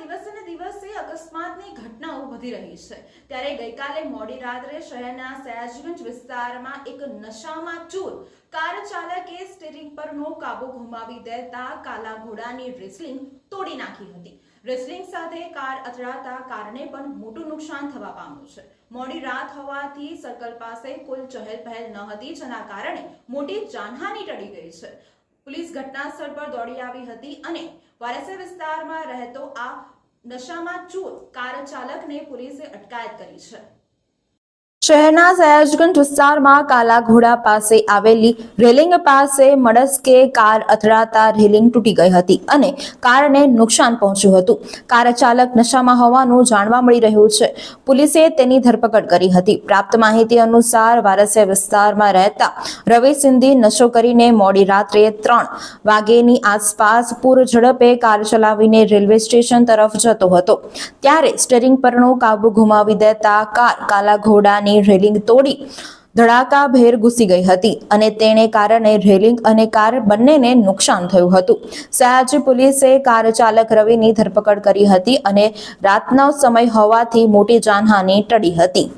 દિવસે દિવસે અકસ્માતની ઘટનાઓ વધી રહી છે. ત્યારે ગઈકાલે મોડી રાત્રે શહેરના સયાજગંજ વિસ્તારમાં એક નશામાં ચૂર કાર ચાલકે સ્ટીરિંગ પરનો કાબુ ગુમાવી દેતા કાલા ઘોડાની રેસલિંગ તોડી નાખી હતી. રેસલિંગ સાથે કાર અથડાતા કારને પણ મોટું નુકસાન થવા પામ્યું છે. મોડી રાત હોવાથી સર્કલ પાસે કોઈ ચહેલ પહેલ ન હતી, જેના કારણે મોટી જાનહાની ટળી ગઈ છે. પોલીસ ઘટના સ્થળ પર દોડી આવી હતી અને વારેસર વિસ્તારમાં રહેતો આ નશામાં ચૂર કાર ચાલકને પોલીસે અટકાયત કરી છે. શહેરના સયાજગંજ વિસ્તારમાં કાલા ઘોડા પાસે આવેલી રેલિંગ પાસે મડસ્કે કાર અથડાતા રેલિંગ તૂટી ગઈ હતી અને કારને નુકસાન પહોંચ્યું હતું. કાર ચાલક નશામાં હોવાનું જાણવા મળી રહ્યું છે. પોલીસે તેની ધરપકડ કરી હતી. પ્રાપ્ત માહિતી અનુસાર વારસિયા વિસ્તારમાં રહેતા રવિ સિંધી નશો કરીને મોડી રાત્રે ત્રણ વાગ્યેની આસપાસ પૂર ઝડપે કાર ચલાવીને રેલવે સ્ટેશન તરફ જતો હતો. ત્યારે સ્ટેરિંગ પરનો કાબુ ગુમાવી દેતા કાર કાલા ઘોડાની રેલિંગ તોડી ધડાકાભેર ઘૂસી ગઈ હતી અને તેને કારણે રેલિંગ અને કાર બંનેને નુકસાન થયું હતું. સયાજી પોલીસે કાર ચાલક રવિની ધરપકડ કરી હતી અને રાતનો સમય હોવાથી મોટી જાનહાની ટળી હતી.